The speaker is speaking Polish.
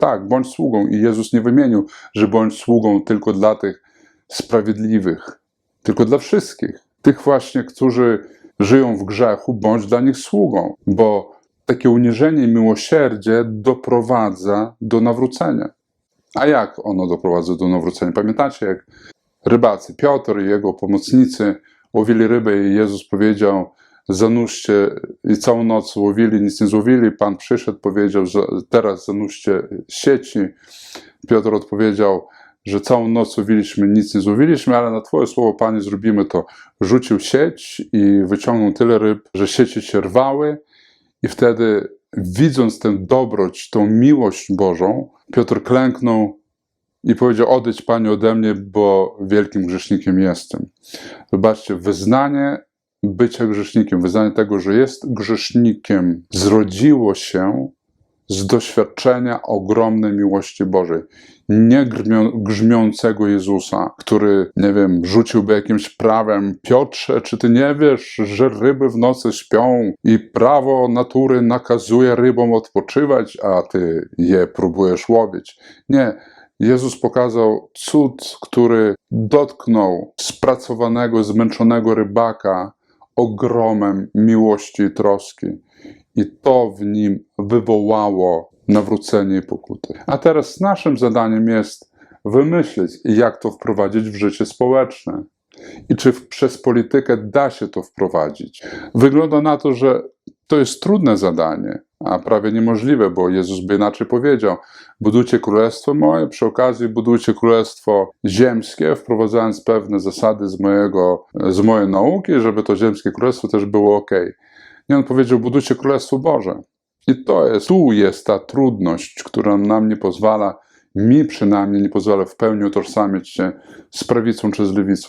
Tak, bądź sługą. I Jezus nie wymienił, że bądź sługą tylko dla tych sprawiedliwych, tylko dla wszystkich. Tych właśnie, którzy żyją w grzechu, bądź dla nich sługą, bo takie uniżenie i miłosierdzie doprowadza do nawrócenia. A jak ono doprowadza do nawrócenia? Pamiętacie, jak rybacy Piotr i jego pomocnicy łowili rybę i Jezus powiedział, zanurzcie i całą noc łowili, nic nie złowili. Pan przyszedł, powiedział, że teraz zanurzcie sieci. Piotr odpowiedział, że całą noc łowiliśmy, nic nie złowiliśmy, ale na Twoje słowo, Panie, zrobimy to. Rzucił sieć i wyciągnął tyle ryb, że sieci się rwały i wtedy, widząc tę dobroć, tą miłość Bożą, Piotr klęknął i powiedział: Odejdź, Panie, ode mnie, bo wielkim grzesznikiem jestem. Zobaczcie, wyznanie bycia grzesznikiem, wyznanie tego, że jest grzesznikiem, zrodziło się z doświadczenia ogromnej miłości Bożej. Nie grzmią, grzmiącego Jezusa, który, nie wiem, rzuciłby jakimś prawem: Piotrze, czy ty nie wiesz, że ryby w nocy śpią i prawo natury nakazuje rybom odpoczywać, a ty je próbujesz łowić? Nie. Jezus pokazał cud, który dotknął spracowanego, zmęczonego rybaka ogromem miłości i troski. I to w nim wywołało nawrócenie i pokuty. A teraz naszym zadaniem jest wymyślić, jak to wprowadzić w życie społeczne. I czy przez politykę da się to wprowadzić? Wygląda na to, że to jest trudne zadanie, a prawie niemożliwe, bo Jezus by inaczej powiedział: budujcie królestwo moje, przy okazji budujcie królestwo ziemskie, wprowadzając pewne zasady z, mojego, z mojej nauki, żeby to ziemskie królestwo też było ok. Nie on powiedział: budujcie królestwo Boże. I to jest, tu jest ta trudność, która nam nie pozwala, mi przynajmniej nie pozwala w pełni utożsamić się z prawicą czy z lewicą.